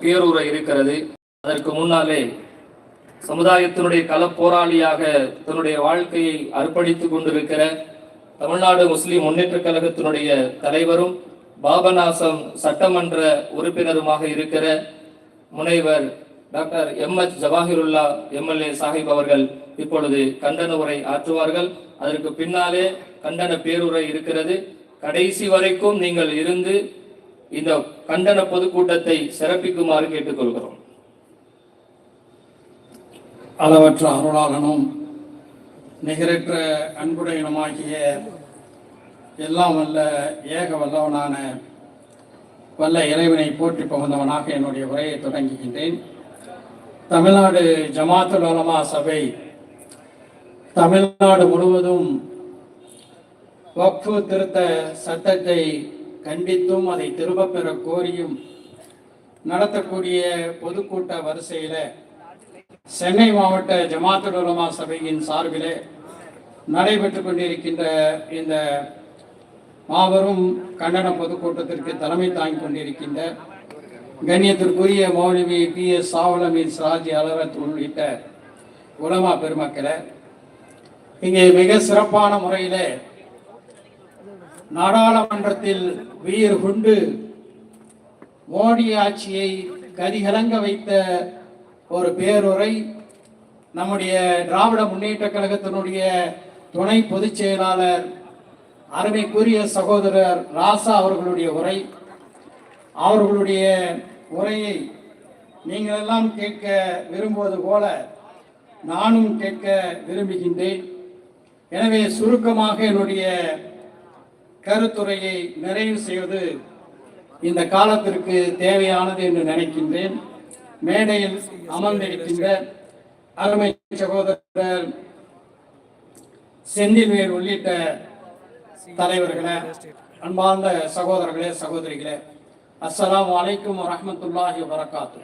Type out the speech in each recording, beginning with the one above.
பேரூரை இருக்கிறது. அதற்கு முன்னாலே சமுதாயத்தினுடைய கள போராளியாக தன்னுடைய வாழ்க்கையை அர்ப்பணித்துக் கொண்டிருக்கிற தமிழ்நாடு முஸ்லிம் முன்னேற்ற கழகத்தினுடைய தலைவரும் பாபநாசம் சட்டமன்ற உறுப்பினருமாக இருக்கிற முனைவர் doctor M H Jawahirullah MLA Sahib அவர்கள் இப்பொழுது கண்டன உரை ஆற்றுவார்கள். அதற்கு பின்னாலே கண்டன பேருரை இருக்கிறது. கடைசி வரைக்கும் நீங்கள் இருந்து இந்த கண்டன பொதுக்கூட்டத்தை சிறப்பிக்குமாறு கேட்டுக்கொள்கிறோம். அளவற்ற அருளாளனும் நிகரற்ற அன்புடையனுமாகிய எல்லாம் வல்ல ஏக வல்லவனான வல்ல இறைவனை போற்றி புகுந்தவனாக என்னுடைய உரையை தொடங்குகின்றேன். தமிழ்நாடு ஜமாத்துல் உலமா சபை தமிழ்நாடு முழுவதும் வக்ஃபு திருத்த சட்டத்தை கண்டித்தும் அதை திரும்பப் பெற கோரியும் நடத்தக்கூடிய பொதுக்கூட்ட வரிசையில் சென்னை மாவட்ட ஜமாத்துல் உலமா சபையின் சார்பிலே நடைபெற்று கொண்டிருக்கின்ற இந்த மாபெரும் கண்டன பொதுக்கூட்டத்திற்கு தலைமை தாங்கிக் கொண்டிருக்கின்ற கண்ணியத்திற்குரிய மௌலவி பி. எஸ். சாவலமின் சிராஜி அலரத் உள்ளிட்ட உலமா பெருமக்களை இங்கே மிக சிறப்பான முறையில் நாடாளுமன்றத்தில் உயிர் கொண்டு மோடி ஆட்சியை கதிகலங்க வைத்த ஒரு பேருரை நம்முடைய திராவிட முன்னேற்ற கழகத்தினுடைய துணை பொதுச் செயலாளர் அருமைக்குரிய சகோதரர் ராசா அவர்களுடைய உரை. அவர்களுடைய உரையை நீங்கள் எல்லாம் கேட்க விரும்புவது போல நானும் கேட்க விரும்புகின்றேன். எனவே சுருக்கமாக என்னுடைய கருத்துரையை நிறைவு செய்வது இந்த காலத்திற்கு தேவையானது என்று நினைக்கின்றேன். மேடையில் அமர்ந்திருக்கின்ற அருமை சகோதரர் செந்தில்வேர் உள்ளிட்ட தலைவர்களே அன்பார்ந்த சகோதரர்களே சகோதரிகளே அஸ்லாம் அலைக்கும் ரஹமத்துல்லாஹி வரகாத்து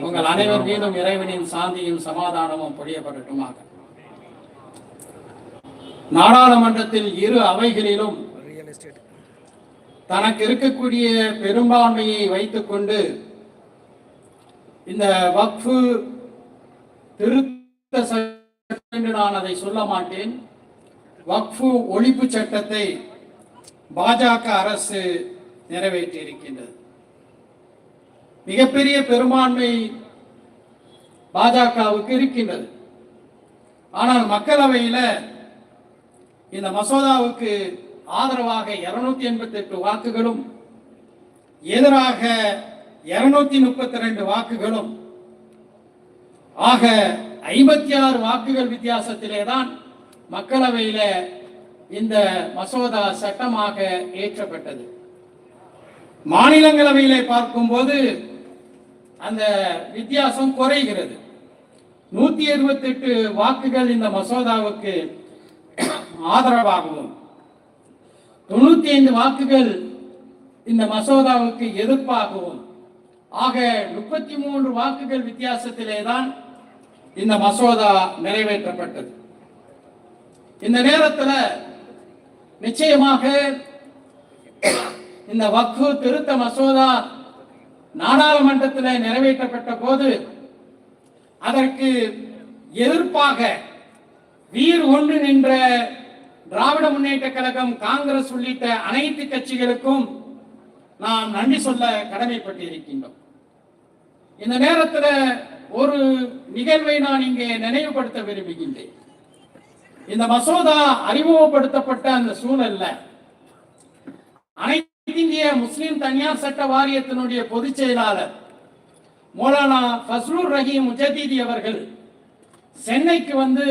உங்கள் அனைவர் மீதும் இறைவனின் சாந்தியும் சமாதானமும் பொழியப்படட்டுமாக நாடாளுமன்றத்தில் இரு அவைகளிலும் தனக்கு இருக்கக்கூடிய பெரும்பான்மையை வைத்துக்கொண்டு இந்த வக்ஃபு திருத்த சட்டம் என்று நான் அதை சொல்ல மாட்டேன். வக்ஃபு ஒழிப்பு சட்டத்தை பாஜக அரசு நிறைவேற்றியிருக்கின்றது. மிகப்பெரிய பெரும்பான்மை பாஜகவுக்கு இருக்கின்றது. ஆனால் மக்களவையில் இந்த மசோதாவுக்கு ஆதரவாக இருநூத்தி எண்பத்தி எட்டு வாக்குகளும் எதிராக இருநூத்தி முப்பத்தி ரெண்டு வாக்குகளும். ஆக ஐம்பத்தி ஆறு வாக்குகள் வித்தியாசத்திலே தான் மக்களவையில இந்த மசோதா சட்டமாக ஏற்றப்பட்டது. மாநிலங்களவையிலே பார்க்கும்போது அந்த வித்தியாசம் குறைகிறது. நூத்தி இருபத்தி எட்டு வாக்குகள் இந்த மசோதாவுக்கு ஆதரவாகவும் தொண்ணூத்தி ஐந்து வாக்குகள் இந்த மசோதாவுக்கு எதிர்ப்பாகவும் ஆக முப்பத்தி மூன்று வாக்குகள் வித்தியாசத்திலே தான் இந்த மசோதா நிறைவேற்றப்பட்டது. இந்த நேரத்தில் நிச்சயமாக இந்த வக்கு திருத்த மசோதா நாடாளுமன்றத்தில் நிறைவேற்றப்பட்ட போது அதற்கு எதிர்ப்பாக வீர் ஒன்று நின்ற திராவிட முன்னேற்ற கழகம் காங்கிரஸ் உள்ளிட்ட அனைத்து கட்சிகளுக்கும் நாம் நன்றி சொல்ல கடமைப்பட்டிருக்கின்றோம். இந்த நேரத்தில் ஒரு நிகழ்வை நான் இங்கே நினைவுபடுத்த விரும்புகின்றேன். இந்த மசோதா அறிமுகப்படுத்தப்பட்ட அந்த சூழல்ல அனைத்து இந்திய முஸ்லிம் தனியார் சட்ட வாரியத்தினுடைய பொதுச் செயலாளர் மௌலானா ஃபஸ்லூர் ரஹீம் முஜதீதி அவர்கள் சென்னைக்கு வந்து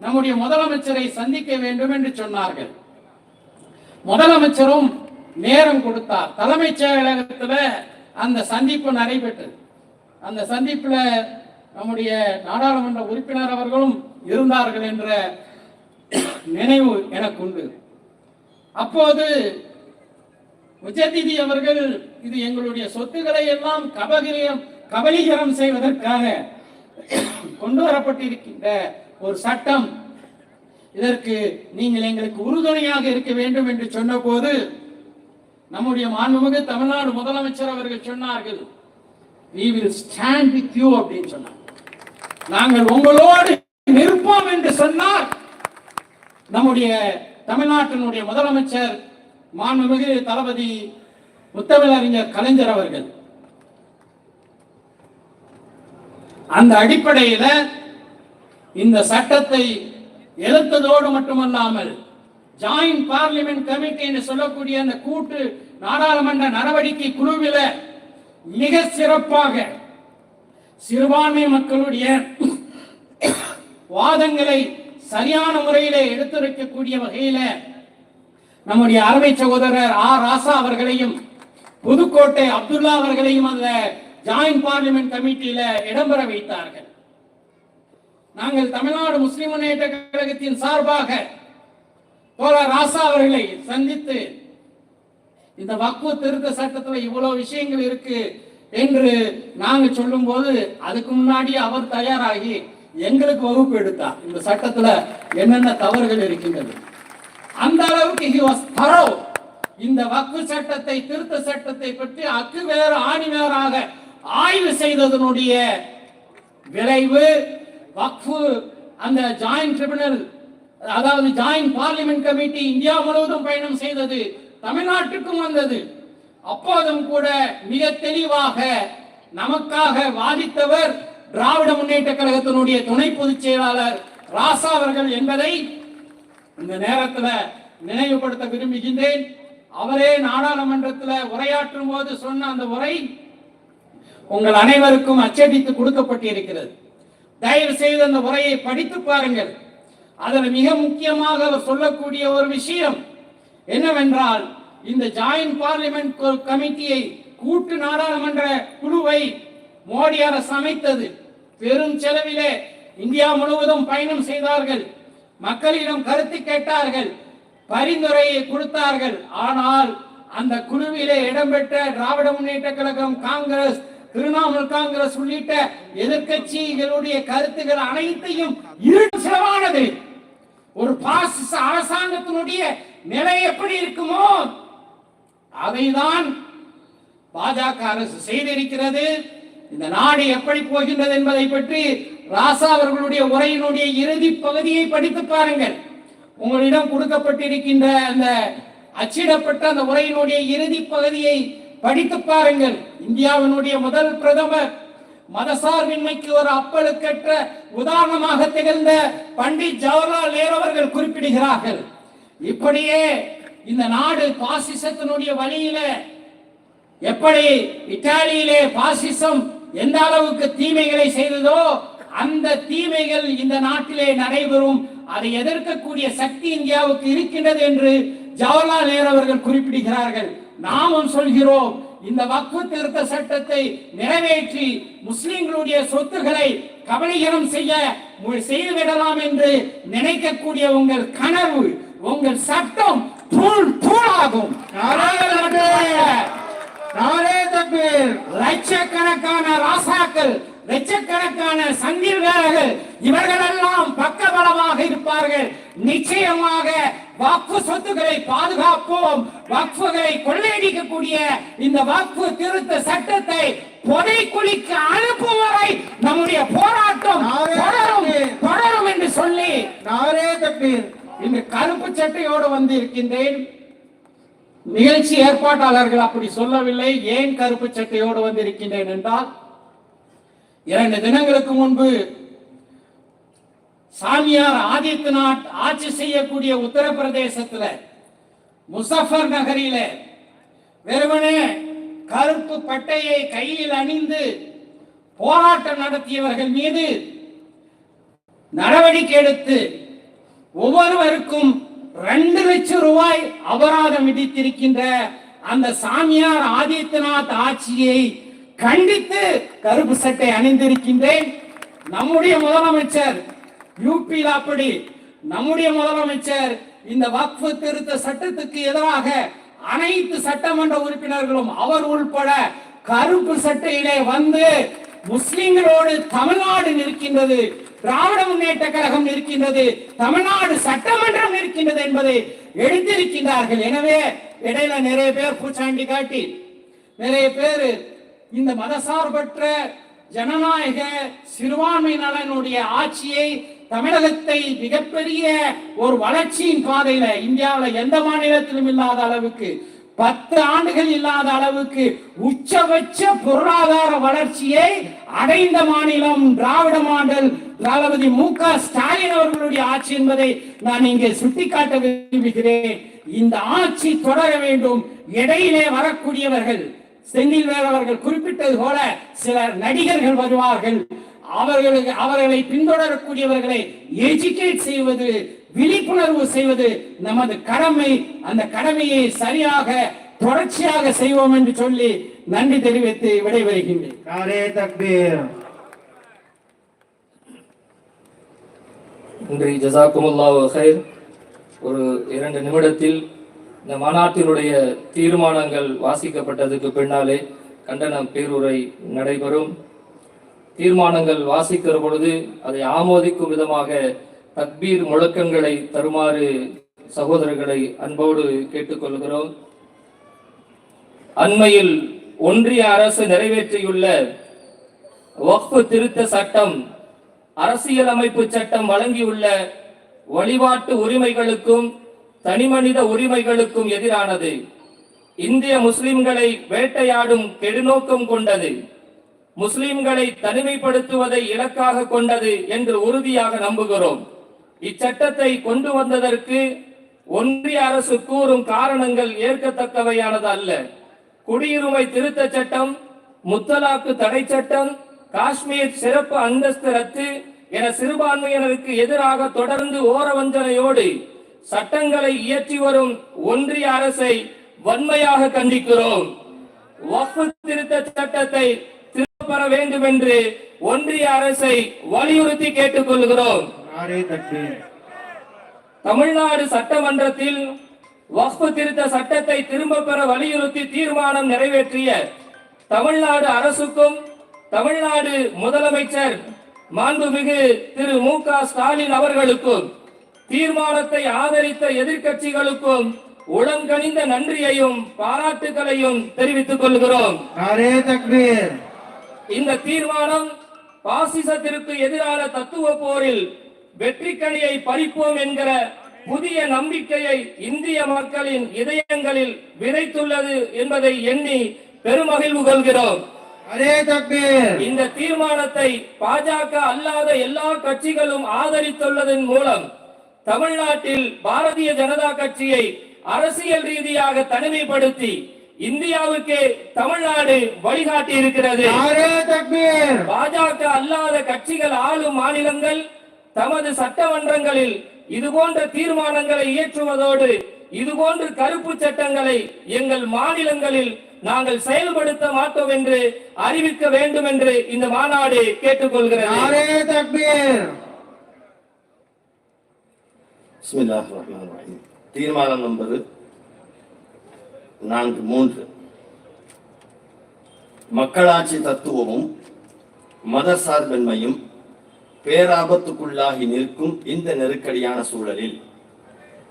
நம்முடைய முதலமைச்சரை சந்திக்க வேண்டும் என்று சொன்னார்கள். முதலமைச்சரும் நேரம் கொடுத்தார். தலைமைச் செயலகத்துல அந்த சந்திப்பு நடைபெற்றது. அந்த சந்திப்புல நம்முடைய நாடாளுமன்ற உறுப்பினர் அவர்களும் இருந்தார்கள் என்ற நினைவு எனக்கு உண்டு. அப்போது உச்சநீதி அவர்கள் இது எங்களுடைய சொத்துக்களை எல்லாம் கபகிரியம் கபலீகரம் செய்வதற்காக கொண்டு வரப்பட்டிருக்கின்ற ஒரு சட்டம். இதற்கு நீங்கள் எங்களுக்கு உறுதுணையாக இருக்க வேண்டும் என்று சொன்னபோது நம்முடைய மாண்புமிகு தமிழ்நாடு முதலமைச்சர் அவர்கள் சொன்னார்கள் we will stand with you அப்படின்னு சொன்னார். நாங்கள் உங்களோடு நிற்போம் என்று சொன்னார். நம்முடைய தமிழ்நாட்டினுடைய முதலமைச்சர் மாண்புமிகு தளபதி முத்தமிழறிஞர் கலைஞர் அவர்கள் அந்த அடிப்படையில் இந்த சட்டத்தை எதிர்த்ததோடு மட்டுமல்லாமல் ஜாயிண்ட் பார்லிமெண்ட் கமிட்டி என்று சொல்லக்கூடிய அந்த கூட்டு நாடாளுமன்ற நடவடிக்கை குழுவில மிக சிறப்பாக சிறுபான்மை மக்களுடைய வாதங்களை சரியான முறையிலே எடுத்துரைக்கக்கூடிய வகையில நம்முடைய அருமை சகோதரர் ஆர் ராசா அவர்களையும் புதுக்கோட்டை அப்துல்லா அவர்களையும் அந்த ஜாயிண்ட் பார்லிமெண்ட் கமிட்டியில இடம்பெற வைத்தார்கள். நாங்கள் தமிழ்நாடு முஸ்லிம் முன்னேற்ற கழகத்தின் சார்பாக தோழர் ராசா அவர்களை சந்தித்து இந்த வக்கு திருத்த சட்டத்துல இவ்வளவு விஷயங்கள் இருக்கு என்று நாங்க சொல்லும்போது அதுக்கு முன்னாடி அவர் தயாராகி எங்களுக்கு வகுப்பு எடுத்தார். இந்த சட்டத்துல என்னென்ன தவறுகள் இருக்கின்றது. அந்த அளவுக்கு he இந்த வக்கு சட்டத்தை திருத்த சட்டத்தை பற்றி அக்கு வேறு ஆணி வேறாக ஆய்வு செய்ததனுடைய விளைவு வக்ஃபு அந்த ஜாயிண்ட் ட்ரிபுனல் அதாவது ஜாயிண்ட் பார்லிமெண்ட் கமிட்டி இந்தியா முழுவதும் பயணம் செய்தது தமிழ்நாட்டுக்கும் வந்தது. அப்போதும் கூட மிக தெளிவாக நமக்காக வாதித்தவர் திராவிட முன்னேற்ற கழகத்தினுடைய துணை பொதுச் செயலாளர் ராசா அவர்கள் என்பதை இந்த நேரத்தில் நினைவுபடுத்த விரும்புகின்றேன். அவரே நாடாளுமன்றத்தில் உரையாற்றும் போது சொன்ன அந்த உரை உங்கள் அனைவருக்கும் அச்சடித்து கொடுக்கப்பட்டிருக்கிறது. தயவு செய்து அந்த உரையை படித்து பாருங்கள். அதில் மிக முக்கியமாக அவர் சொல்லக்கூடிய ஒரு விஷயம் என்னவென்றால் இந்த ஜாயின்ட் பார்லிமெண்ட் கமிட்டியை கூட்டு நாடாளுமன்ற குழுவை மோடி அரசு அமைத்தது. பெரும் செலவிலே இந்தியா முழுவதும் பயணம் செய்தார்கள். மக்களிடம் கருத்து கேட்டார்கள். பரிந்துரையை கொடுத்தார்கள். ஆனால் அந்த குழுவிலே இடம்பெற்ற திராவிட முன்னேற்ற கழகம் காங்கிரஸ் திரிணாமுல் காங்கிரஸ் உள்ளிட்ட எதிர்க்கட்சிகளுடைய கருத்துகள் அனைத்தையும் இருசலமானது செலவானது. ஒரு பாசிச அரசாங்கத்தினுடைய நிலை எப்படி இருக்குமோ அதைதான் பாஜக அரசு செய்திருக்கிறது. இந்த நாடு எப்படி போகின்றது என்பதை பற்றி ராசா அவர்களுடைய உரையினுடைய இறுதி பகுதியை படித்து பாருங்கள். உங்களிடம் கொடுக்கப்பட்டிருக்கின்ற அந்த அச்சிடப்பட்ட அந்த உரையினுடைய இறுதி பகுதியை படித்து பாருங்கள். இந்தியாவினுடைய முதல் பிரதமர் மதசார்பின்மைக்கு ஒரு அப்பழுக்கற்ற உதாரணமாக திகழ்ந்த பண்டிட் ஜவஹர்லால் நேரு அவர்கள் குறிப்பிடுகிறார்கள். இப்படியே இந்த நாடு பாசிசத்தினுடைய வழியில எப்படி இத்தாலியிலே பாசிசம் எந்த அளவுக்கு தீமைகளை செய்ததோ அந்த தீமைகள் இந்த நாட்டிலே நடைபெறும். அதை எதிர்க்கக்கூடிய சக்தி இந்தியாவுக்கு இருக்கின்றது என்று ஜவஹர்லால் நேரு அவர்கள் குறிப்பிடுகிறார்கள். நாமும் சொல்கிறோம் இந்த வக்ஃபு திருத்த சட்டத்தை நிறைவேற்றி முஸ்லிம்களுடைய சொத்துக்களை கபலீகரம் செய்ய செய்துவிடலாம் என்று நினைக்கக்கூடிய உங்கள் கனவு உங்கள் சட்டம் தூள் தூளாகும். லட்சக்கணக்கான ராசாக்கள் லட்சக்கணக்கான சந்திரர்கள் இவர்களெல்லாம் பக்கபலமாக இருப்பார்கள். நிச்சயமாக வக்ஃபு சொத்துக்களை பாதுகாப்போம். வக்ஃபுகளை கொள்ளையடிக்கக்கூடிய இந்த வக்ஃபு திருத்த சட்டத்தை புதைக்குழிக்கு அனுப்பும் வரை நம்முடைய போராட்டம் தொடரும் தொடரும் என்று சொல்லி நாரே தப்பீர் இந்த கருப்பு சட்டையோடு வந்து இருக்கின்றேன் நிகழ்ச்சி ஏற்பாட்டாளர்கள் அப்படி சொல்லவில்லை. ஏன் கருப்பு சட்டையோடு வந்திருக்கின்றேன் என்றால் இரண்டு தினங்களுக்கு முன்பு சாமியார் ஆதித்யநாத் ஆட்சி செய்யக்கூடிய உத்தரப்பிரதேசத்துல முசஃபர் நகரில வெறுமனே கருப்பு பட்டையை கையில் அணிந்து போராட்டம் நடத்தியவர்கள் மீது நடவடிக்கை எடுத்து ஒவ்வொருவருக்கும் ரெண்டு லட்சம் ரூபாய் அபராதம் விதித்திருக்கின்ற அந்த சாமியார் ஆதித்யநாத் ஆட்சியை கண்டித்து கருப்பு சட்டை அணிந்திருக்கின்றேன். நம்முடைய முதலமைச்சர் யூபியில் அப்படி. நம்முடைய முதலமைச்சர் இந்த வக்ஃபு திருத்த சட்டத்துக்கு எதிராக அனைத்து சட்டமன்ற உறுப்பினர்களும் அவர் உள்பட கருப்பு சட்டையிலே வந்து முஸ்லிம்களோடு தமிழ்நாடு நிற்கின்றது திராவிட முன்னேற்ற கழகம் இருக்கின்றது தமிழ்நாடு சட்டமன்றம் நிற்கின்றது என்பதை எடுத்திருக்கின்றார்கள். எனவே இடையில நிறைய பேர் பூச்சாண்டி காட்டி நிறைய பேர் இந்த மதசார்பற்ற ஜனநாயக சிறுபான்மை நலனுடைய ஆட்சியை தமிழகத்தை மிகப்பெரிய ஒரு வளர்ச்சியின் பாதையில இந்தியாவில் எந்த மாநிலத்திலும் இல்லாத அளவுக்கு பத்து ஆண்டுகள் இல்லாத அளவுக்கு உச்சபட்ச பொருளாதார வளர்ச்சியை அடைந்த மாநிலம் திராவிட மாடல் தளபதி மு க ஸ்டாலின் அவர்களுடைய ஆட்சி என்பதை நான் இங்கே சுட்டிக்காட்ட விரும்புகிறேன். இந்த ஆட்சி தொடர வேண்டும். இடையிலே வரக்கூடியவர்கள் செந்தில் வேலவர்கள் குறிப்பிட்டது போல சில நடிகர்கள் வருவார்கள். அவர்களுக்கு அவர்களை பின்தொடரக்கூடியவர்களை எஜுகேட் செய்வது விழிப்புணர்வு செய்வது நமது கடமை. அந்த கடமையை சரியாக தொடர்ச்சியாக செய்வோம் என்று சொல்லி நன்றி தெரிவித்து விடைபெறுகின்றேன். நன்றி. ஜசாக்குமுல்லா ஒரு இரண்டு நிமிடத்தில் இந்த மாநாட்டினுடைய தீர்மானங்கள் வாசிக்கப்பட்டதுக்கு பின்னாலே கண்டன பேருரை நடைபெறும். தீர்மானங்கள் வாசிக்கிற பொழுது அதை ஆமோதிக்கும் விதமாக தக்பீர் முழக்கங்களை தருமாறு சகோதரர்களை அன்போடு கேட்டுக்கொள்கிறோம். அண்மையில் ஒன்றிய அரசு நிறைவேற்றியுள்ள வக்ஃபு திருத்த சட்டம் அரசியலமைப்பு சட்டம் வழங்கியுள்ள வழிபாட்டு உரிமைகளுக்கும் தனிமனித உரிமைகளுக்கும் எதிரானது. இந்திய முஸ்லிம்களை வேட்டையாடும் கெடுநோக்கம் கொண்டது. முஸ்லிம்களை தனிமைப்படுத்துவதை இலக்காக கொண்டது என்று உறுதியாக நம்புகிறோம். இச்சட்டத்தை கொண்டு வந்ததற்கு ஒன்றிய அரசு கூறும் காரணங்கள் ஏற்கத்தக்கவையானது அல்ல. குடியுரிமை திருத்த சட்டம் முத்தலாக்கு தடை சட்டம் காஷ்மீர் சிறப்பு அந்தஸ்து ரத்து என சிறுபான்மையினருக்கு எதிராக தொடர்ந்து ஓரவஞ்சனையோடு சட்டங்களை இயற்றி வரும் ஒன்றிய அரசை வன்மையாக கண்டிக்கிறோம். வக்ஃபு திருத்த சட்டத்தை திரும்ப பெற வேண்டும் என்று ஒன்றிய அரசை வலியுறுத்தி கேட்டுக் கேட்டுக்கொள்கிறோம் தமிழ்நாடு சட்டமன்றத்தில் வக்ஃபு திருத்த சட்டத்தை திரும்ப பெற வலியுறுத்தி தீர்மானம் நிறைவேற்றிய தமிழ்நாடு அரசுக்கும் தமிழ்நாடு முதலமைச்சர் மாண்புமிகு திரு மு க ஸ்டாலின் அவர்களுக்கும் தீர்மானத்தை ஆதரித்த எதிர்கட்சிகளுக்கும் உடன்கணிந்த நன்றியையும் பாராட்டுகளையும் தெரிவித்துக் கொள்கிறோம். இந்த தீர்மானம் பாசிசத்திற்கு எதிரான தத்துவ போரில் வெற்றி கனியை பறிப்போம் என்கிற புதிய நம்பிக்கையை இந்திய மக்களின் இதயங்களில் விதைத்துள்ளது என்பதை எண்ணி பெருமகிழ்வு கொள்கிறோம். இந்த தீர்மானத்தை பாஜக அல்லாத எல்லா கட்சிகளும் ஆதரித்துள்ளதன் மூலம் தமிழ்நாட்டில் பாரதிய ஜனதா கட்சியை அரசியல் ரீதியாக தனிமைப்படுத்தி இந்தியாவுக்கு தமிழ்நாடு வழிகாட்டி இருக்கிறது. பாஜக அல்லாத கட்சிகள் ஆளும் மாநிலங்கள் தமது சட்டமன்றங்களில் இது போன்ற தீர்மானங்களை இயற்றுவதோடு இது போன்று கருப்பு சட்டங்களை எங்கள் மாநிலங்களில் நாங்கள் செயல்படுத்த மாட்டோம் என்று அறிவிக்க வேண்டும் என்று இந்த மாநாடு கேட்டுக்கொள்கிறது. பிஸ்மில்லாஹ் ரஹ்மான் ரஹீம் தீர்மானம் நம்பர் நான்கு மூன்று. மக்களாட்சி தத்துவமும் மத சார்பின்மையும் பேராபத்துக்குள்ளாகி நிற்கும் இந்த நெருக்கடியான சூழலில்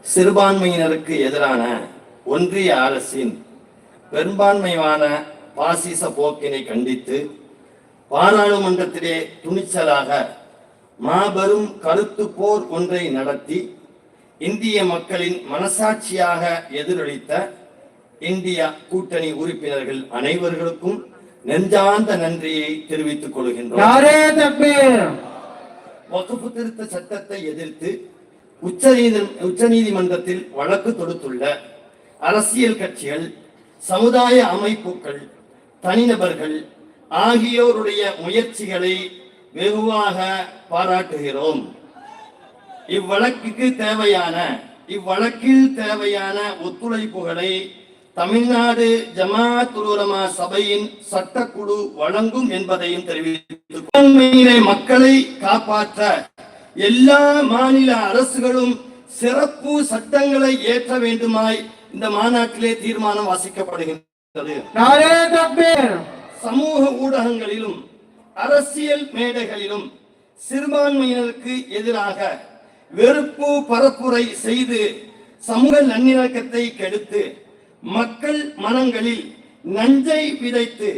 சிறுபான்மையினருக்கு எதிரான ஒன்றிய அரசின் பெரும்பான்மையான பாசிச போக்கினை கண்டித்து பாராளுமன்றத்திலே துணிச்சலாக மாபெரும் கருத்து போர் ஒன்றை நடத்தி இந்திய மக்களின் மனசாட்சியாக எதிரொலித்த இந்திய கூட்டணி உறுப்பினர்கள் அனைவர்களுக்கும் நெஞ்சார்ந்த நன்றியை தெரிவித்துக் கொள்கின்றோம். வகுப்பு திருத்த சட்டத்தை எதிர்த்து உச்ச உச்ச நீதிமன்றத்தில் வழக்கு தொடுத்துள்ள அரசியல் கட்சிகள் சமுதாய அமைப்புகள் தனிநபர்கள் ஆகியோருடைய முயற்சிகளை வெகுவாக பாராட்டுகிறோம். இவ்வழக்குக்கு தேவையான இவ்வழக்கில் தேவையான ஒத்துழைப்புகளை தமிழ்நாடு ஜமாத் உலமா சபையின் சட்டக்குழு வழங்கும் என்பதையும் தெரிவித்து மக்களை காப்பாற்ற எல்லா மாநில அரசுகளும் சிறப்பு சட்டங்களை ஏற்ற வேண்டுமாய் இந்த மாநாட்டிலே தீர்மானம் வாசிக்கப்படுகின்றது. சமூக ஊடகங்களிலும் அரசியல் மேடைகளிலும் சிறுபான்மையினருக்கு எதிராக வெறுப்பு பரப்புரை செய்து சமூக நல்லிணக்கத்தை கெடுத்து மக்கள் மனங்களில் நஞ்சை விதைத்து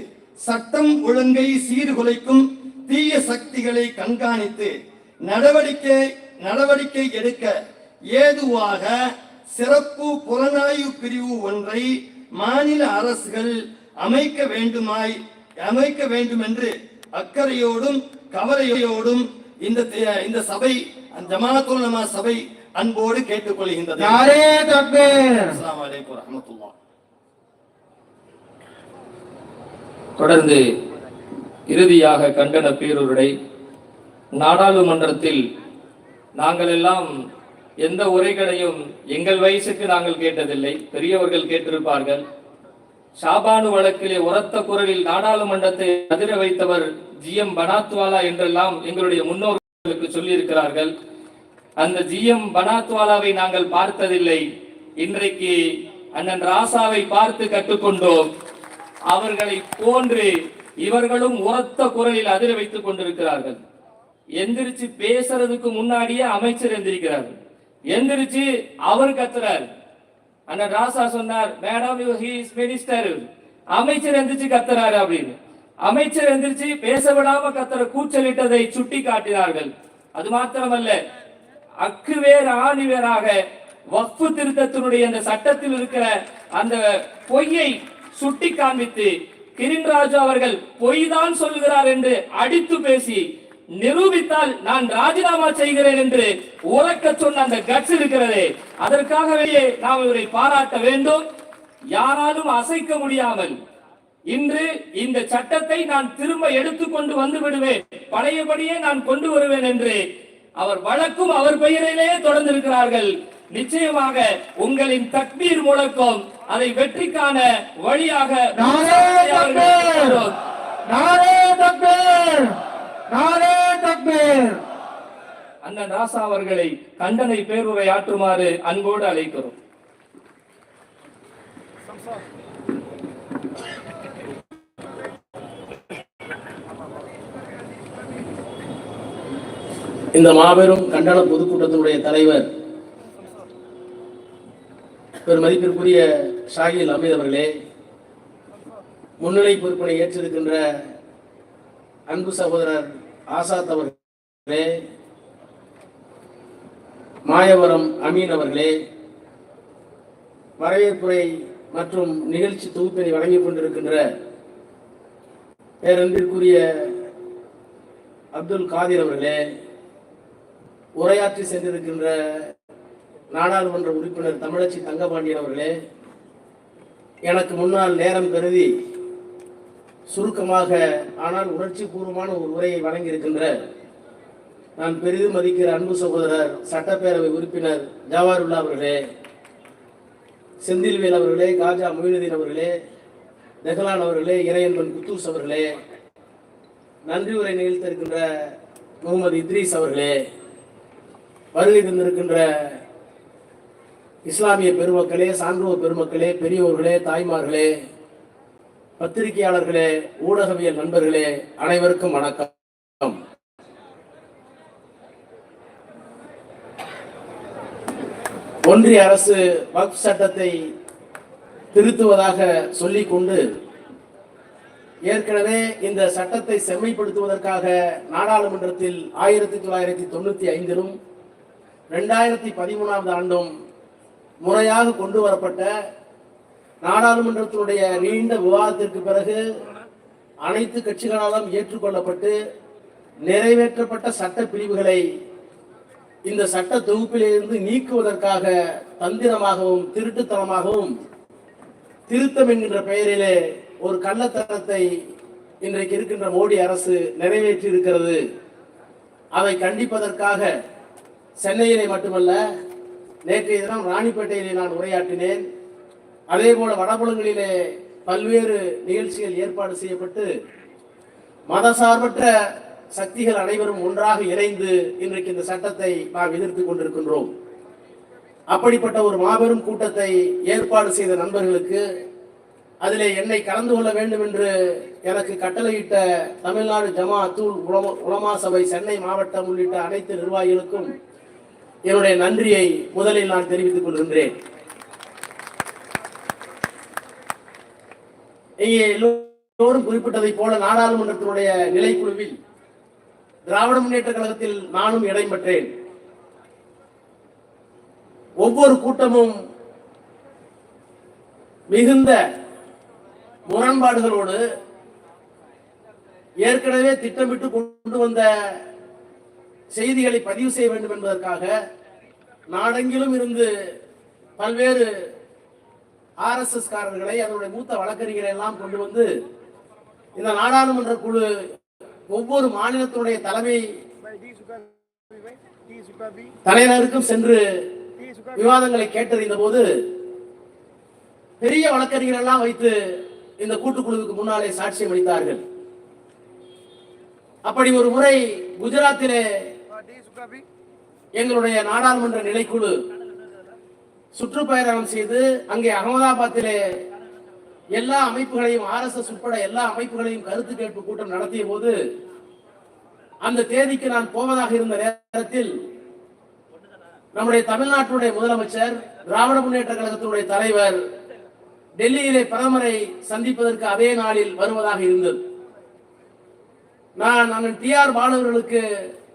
சட்டம் ஒழுங்கை சீர்குலைக்கும் தீய சக்திகளை கண்காணித்து நடவடிக்கை நடவடிக்கை எடுக்க ஏதுவாக சிறப்பு புலனாய்வு பிரிவு ஒன்றை மாநில அரசுகள் அமைக்க வேண்டுமாய் அமைக்க வேண்டும் என்று அக்கறையோடும் கவலையோடும் இந்த இந்த சபை ஜமாத்துல் நமா சபை அன்போடு கேட்டுக்கொள்கின்றது. யாரே தொடர்ந்து இறுதியாக கண்டன பேருரை நாடாளுமன்றத்தில் நாங்கள் எல்லாம் எந்த உரைகளையும் எங்கள் வயசுக்கு நாங்கள் கேட்டதில்லை பெரியவர்கள் கேட்டிருப்பார்கள். ஷாபானு வழக்கிலே உரத்த குரலில் நாடாளுமன்றத்தை அதிர வைத்தவர் ஜி எம் பனாத்வாலா என்றெல்லாம் எங்களுடைய முன்னோர் இருக்கிறார்கள் அந்த ஜி எம் பனாத்வாலாவை நாங்கள் பார்த்ததில்லை. இன்றைக்கு அண்ணன் ராசாவை பார்த்து கற்றுக்கொண்டோம். அவர்களை போன்று இவர்களும் உரத்த குரலில் அதிர வைத்துக் கொண்டிருக்கிறார்கள். எந்திரிச்சு பேசுறதுக்கு முன்னாடியே அமைச்சர் எந்திரிக்கிறார். எந்திரிச்சு அவர் கத்துறார். அண்ணன் ராசா சொன்னார் மேடம் மினிஸ்டர் அமைச்சர் எந்திரிச்சு கத்துறாரு அப்படின்னு. அமைச்சர் எந்திரிச்சு பேச விடாம கத்துற கூச்சலிட்டதை சுட்டி காட்டினார்கள் அது மாத்திரமல்ல அக்கு வேர் ஆணி வேறாக வக்ஃபு திருத்தத்தினுடைய அந்த சட்டத்தில் இருக்கிற அந்த பொய்யை சுட்டி காண்பித்து கிரின்ராஜு அவர்கள் பொய் தான் சொல்லுகிறார் என்று அடித்து பேசி நிரூபித்தால் நான் ராஜினாமா செய்கிறேன் என்று உறக்க சொன்ன அந்த கட்ஸ் இருக்கிறதே அதற்காகவே நாம் இவரை பாராட்ட வேண்டும். யாராலும் அசைக்க முடியாமல் இன்று இந்த சட்டத்தை நான் திரும்ப எடுத்துக்கொண்டு வந்து விடுவேன். பழையபடியே நான் கொண்டு வருவேன் என்று அவர் வழக்கும் அவர் பெயரிலே தொடர்ந்திருக்கிறார்கள். நிச்சயமாக உங்களின் தக்பீர் முழக்கம் அதை வெற்றிக்கான வழியாக அந்த நாசா அவர்களை கண்டனை பேருரை ஆற்றுமாறு அன்போடு அழைக்கிறோம். இந்த மாபெரும் கண்டன பொதுக்கூட்டத்தினுடைய தலைவர் பெருமதிப்பிற்குரிய ஷாகில் அமீத் அவர்களே முன்னிலை பொறுப்பினை ஏற்றிருக்கின்ற அன்பு சகோதரர் ஆசாத் அவர்களே மாயவரம் அமீன் அவர்களே வரவேற்புரை மற்றும் நிகழ்ச்சி தொகுப்பினை வழங்கிக் கொண்டிருக்கின்ற பேரன்பிற்குரிய அப்துல் காதிர் அவர்களே உரையாற்றி சென்றிருக்கின்ற நாடாளுமன்ற உறுப்பினர் தமிழச்சி தங்கபாண்டியன் அவர்களே எனக்கு முன்னால் நேரம் கருதி சுருக்கமாக ஆனால் உணர்ச்சி பூர்வமான ஒரு உரையை வழங்கியிருக்கின்ற நான் பெரிதும் மதிக்கிற அன்பு சகோதரர் சட்டப்பேரவை உறுப்பினர் ஜவாருல்லா அவர்களே செந்தில்வேல் அவர்களே காஜா மொயினுதீன் அவர்களே தெஹலான் அவர்களே இறையன்பன் குத்தூஸ் அவர்களே நன்றி உரை நிகழ்த்திருக்கின்ற முகமது இத்ரீஸ் அவர்களே வருகை தந்திருக்கின்ற இஸ்லாமிய பெருமக்களே சான்றோர் பெருமக்களே பெரியோர்களே தாய்மார்களே பத்திரிகையாளர்களே ஊடகவியல் நண்பர்களே அனைவருக்கும் வணக்கம். ஒன்றிய அரசு வக்ஃப் சட்டத்தை திருத்துவதாக சொல்லிக்கொண்டு ஏற்கனவே இந்த சட்டத்தை செம்மைப்படுத்துவதற்காக நாடாளுமன்றத்தில் ஆயிரத்தி தொள்ளாயிரத்தி தொண்ணூத்தி ஐந்திலும் ரெண்டாயிரத்தி பதிமூணாவது ஆண்டும் முறையாக கொண்டு வரப்பட்ட நாடாளுமன்றத்தினுடைய நீண்ட விவாதத்திற்கு பிறகு அனைத்து கட்சிகளாலும் ஏற்றுக்கொள்ளப்பட்டு நிறைவேற்றப்பட்ட சட்ட பிரிவுகளை இந்த சட்ட தொகுப்பிலிருந்து நீக்குவதற்காக தந்திரமாகவும் திருட்டுத்தனமாகவும் திருத்தம் என்கின்ற பெயரிலே ஒரு கள்ளத்தனத்தை இன்றைக்கு இருக்கின்ற மோடி அரசு நிறைவேற்றி இருக்கிறது அதை கண்டிப்பதற்காக சென்னையிலே மட்டுமல்ல நேற்றைய தினம் ராணிப்பேட்டையிலே நான் உரையாற்றினேன். அதே போல வடபுலங்களிலே பல்வேறு நிகழ்ச்சிகள் ஏற்பாடு செய்யப்பட்டு மதசார்பற்ற சக்திகள் அனைவரும் ஒன்றாக இணைந்து இன்றைக்கு இந்த சட்டத்தை நாம் எதிர்த்து கொண்டிருக்கின்றோம். அப்படிப்பட்ட ஒரு மாபெரும் கூட்டத்தை ஏற்பாடு செய்த நண்பர்களுக்கு அதிலே என்னை கலந்து கொள்ள வேண்டும் என்று எனக்கு கட்டளையிட்ட தமிழ்நாடு ஜமா அத்துல் உலமா உலமா சபை சென்னை மாவட்டம் உள்ளிட்ட அனைத்து நிர்வாகிகளுக்கும் என்னுடைய நன்றியை முதலில் நான் தெரிவித்துக் கொள்கின்றேன். இங்கே எல்லோரும் குறிப்பிட்டதை போல நாடாளுமன்றத்தினுடைய நிலைக்குழுவில் திராவிட முன்னேற்ற கழகத்தில் நானும் இடம்பெற்றேன் ஒவ்வொரு கூட்டமும் மிகுந்த முரண்பாடுகளோடு ஏற்கனவே திட்டமிட்டு கொண்டு வந்த செய்திகளை பதிவு செய்ய வேண்டும் என்பதற்காக நாடெங்கிலும் இருந்து பல்வேறு ஆர்எஸ்எஸ் காரர்களை அதனுடைய மூத்த வழக்கறிஞரை எல்லாம் கொண்டு வந்து இந்த நாடாளுமன்ற குழு ஒவ்வொரு மாநிலத்தினுடைய தலைமை தலைநகருக்கும் சென்று விவாதங்களை கேட்டறிந்த போது பெரிய வழக்கறிஞர் எல்லாம் வைத்து இந்த கூட்டுக்குழுவுக்கு முன்னாலே சாட்சியம் அளித்தார்கள். அப்படி ஒரு முறை குஜராத்திலே எங்களுடைய நாடாளுமன்ற நிலைக்குழு சுற்றுப்பயணம் செய்து அங்கே அகமதாபாத்திலே எல்லா அமைப்புகளையும் ஆர் எஸ் எஸ் உட்பட எல்லா அமைப்புகளையும் கருத்து கேட்பு கூட்டம் நடத்திய போது அந்த தேதிக்கு நான் போவதாக இருந்த நேரத்தில் நம்முடைய தமிழ்நாட்டுடைய முதலமைச்சர் திராவிட முன்னேற்ற கழகத்தினுடைய தலைவர் டெல்லியிலே பிரதமரை சந்திப்பதற்கு அதே நாளில் வருவதாக இருந்தது. நான் அண்ணன் டி ஆர் பாலவர்களுக்கு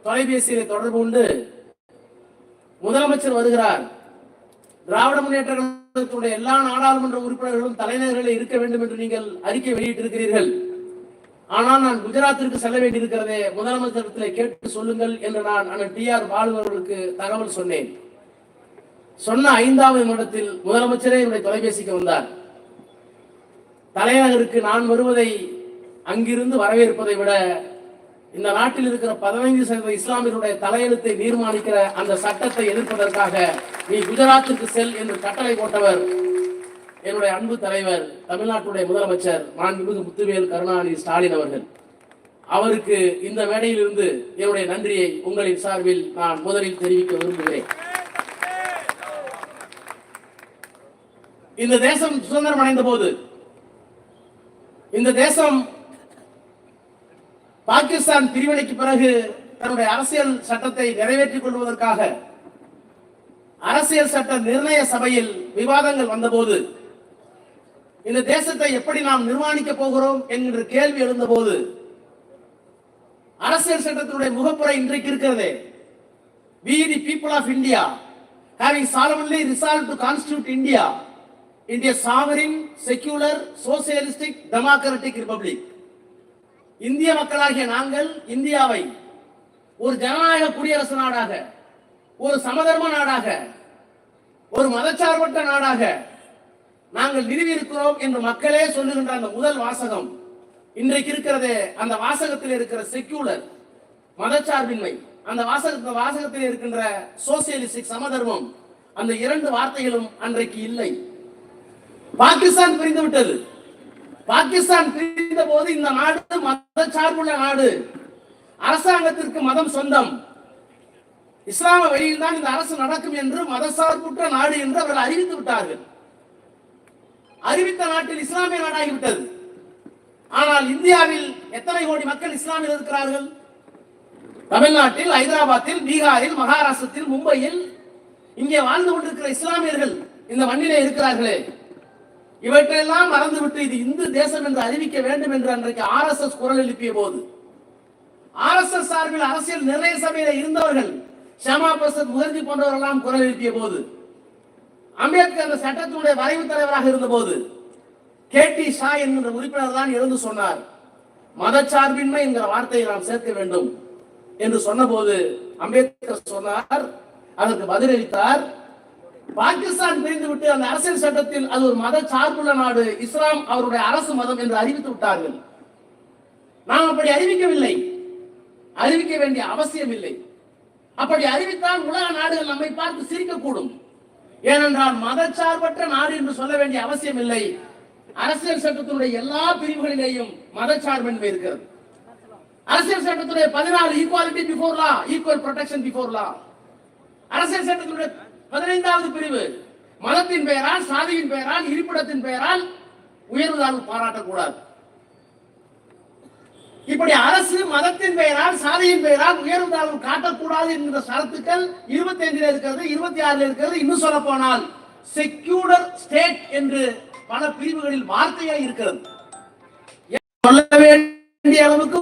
தொலைபேசியில் தொடர்பு கொண்டு முதலமைச்சர் வருகிறார். திராவிட முன்னேற்ற கழகத்துடைய எல்லா நாடாளுமன்ற உறுப்பினர்களும் தலைநகரில் இருக்க வேண்டும் என்று நீங்கள் அறிக்கை வெளியிட்டிருக்கிறீர்கள். ஆனால் நான் குஜராத்திற்கு செல்ல வேண்டியிருக்கிறதே முதலமைச்சரத்தில் கேட்டு சொல்லுங்கள் என்று நான் அண்ணன் டி ஆர் பாலு அவர்களுக்கு தகவல் சொன்னேன். சொன்ன ஐந்தாவது நிமிடத்தில் முதலமைச்சரே என்னுடைய தொலைபேசிக்கு வந்தார். தலைநகருக்கு நான் வருவதை அங்கிருந்து வரவேற்பதை விட இந்த நாட்டில் இருக்கிற பதினைந்து சதவீத இஸ்லாமியருடைய தலையெழுத்தை தீர்மானிக்கிற அந்த சட்டத்தை எதிர்ப்பதற்காக நீ குஜராத்துக்கு செல் என்று கட்டளை போட்டவர் என்னுடைய அன்பு தலைவர் தமிழ்நாட்டுடைய முதலமைச்சர் மாண்புமிகு முத்துவேல் கருணாநிதி ஸ்டாலின் அவர்கள். அவருக்கு இந்த மேடையிலிருந்து என்னுடைய நன்றியை உங்களின் சார்பில் நான் முதலில் தெரிவிக்க விரும்புகிறேன். இந்த தேசம் சுதந்திரம் அடைந்த போது இந்த தேசம் பாகிஸ்தான் பிரிவினைக்கு பிறகு தன்னுடைய அரசியல் சட்டத்தை நிறைவேற்றிக் கொள்வதற்காக அரசியல் சட்ட நிர்ணய சபையில் விவாதங்கள் வந்தபோது இந்த தேசத்தை எப்படி நாம் நிர்மாணிக்க போகிறோம் என்று கேள்வி எழுந்தபோது அரசியல் சட்டத்தினுடைய முகப்புரை இன்றைக்கு இருக்கிறதே. We the people of India having solemnly resolved to constitute India இந்திய a secular socialistic socialistic republic இந்திய மக்களாகிய நாங்கள் இந்தியாவை ஒரு ஜனநாயக குடியரசு நாடாக ஒரு சமதர்ம நாடாக ஒரு மதச்சார்பற்ற நாடாக நாங்கள் நிறுவியிருக்கிறோம் என்று மக்களே சொல்லுகின்ற அந்த முதல் வாசகம் இன்றைக்கு இருக்கிறதே. அந்த வாசகத்தில் இருக்கிற செக்யூலர் மதச்சார்பின்மை அந்த வாசக வாசகத்தில் இருக்கின்ற சோசியலிஸ்டிக் சமதர்மம் அந்த இரண்டு வார்த்தைகளும் அன்றைக்கு இல்லை. பாகிஸ்தான் பிரிந்து விட்டது பாகிஸ்தான் பிரிந்த போது இந்த நாடு மதச்சார்புள்ள நாடு. அரசாங்கத்திற்கு மதம் சொந்தம். இஸ்லாம வழியில் தான் இந்த அரசு நடக்கும் என்று மதசார்புற்ற நாடு என்று அவர்கள் அறிவித்து விட்டார்கள். அறிவித்த நாட்டில் இஸ்லாமிய நாடாகிவிட்டது. ஆனால் இந்தியாவில் எத்தனை கோடி மக்கள் இஸ்லாமியர் இருக்கிறார்கள்? தமிழ்நாட்டில் ஹைதராபாத்தில் பீகாரில் மகாராஷ்டிரத்தில் மும்பையில் இங்கே வாழ்ந்து கொண்டிருக்கிற இஸ்லாமியர்கள் இந்த மண்ணிலே இருக்கிறார்களே. இவற்றையெல்லாம் மறந்துவிட்டு இது இந்து தேசம் என்று அறிவிக்க வேண்டும் என்று அன்றைக்கு ஆர்எஸ்எஸ் குரல் எழுப்பிய போது ஆர்எஸ்எஸ் சார்பில் அரசியல் நிர்ணய சபையில இருந்தவர்கள் ஷியாமா பிரசாத் முகர்ஜி போன்றவரெல்லாம் குரல் எழுப்பிய போது அம்பேத்கர் அந்த சட்டத்தினுடைய வரைவு தலைவராக இருந்த போது கே டி ஷா என்கின்ற உறுப்பினர் தான் எழுந்து சொன்னார். மதச்சார்பின்மை என்கிற வார்த்தையை நாம் சேர்க்க வேண்டும் என்று சொன்னபோது அம்பேத்கர் சொன்னார் அதற்கு பதிலளித்தார் பாகிஸ்தான் பிரிந்து விட்டு அந்த அரசியல் சட்டத்தில் அது ஒரு மத சார்புள்ள நாடு. இஸ்லாம் அவருடைய அரசு மதம் என்று அறிவித்து விட்டார்கள். நாம் அப்படி அறிவிக்கவில்லை. அறிவிக்க வேண்டிய அவசியம் இல்லை. அப்படி அறிவித்தால் உலக நாடுகள் நம்மை பார்த்து சிரிக்கக்கூடும். ஏனென்றால் மதச்சார்பற்ற நாடு என்று சொல்ல வேண்டிய அவசியம் இல்லை. அரசியல் சட்டத்தினுடைய எல்லா பிரிவுகளிலேயும் மதச்சார்பின்மை இருக்கிறது. அரசியல் சட்டத்துடைய பதினாலு equality before law equal protection before law அரசியல் சட்டத்தினுடைய பதினைந்தாவது பிரிவு. மதத்தின் பெயரால் சாதியின் பெயரால் இருப்பிடத்தின் பெயரால் உயர்வு தாழ்வு பாராட்டக்கூடாது. இப்படி அரசு மதத்தின் பெயரால் சாதியின் பெயரால் உயர்வு தாழ்வு காட்டக்கூடாது என்கிற சரத்துக்கள் இருபத்தி ஐந்துல இருக்கிறது இருபத்தி ஆறுல இருக்கிறது. இன்னும் சொல்ல போனால் செக்யூலர் ஸ்டேட் என்று பல பிரிவுகளில் வார்த்தையே இருக்கிறது. சொல்ல வேண்டிய அளவுக்கு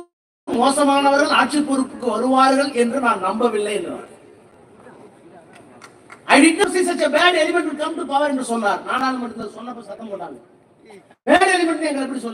மோசமானவர்கள் ஆட்சி பொறுப்புக்கு வருவார்கள் என்று நான் நம்பவில்லை என்றார். I did not see such a bad element will come to power என்று சொன்னார். நாடாளுமன்றத்தில் சொன்னப்ப சத்தம் போட்டாங்க. பேட் எலிமெண்ட் எங்களை எப்படி சொல்ல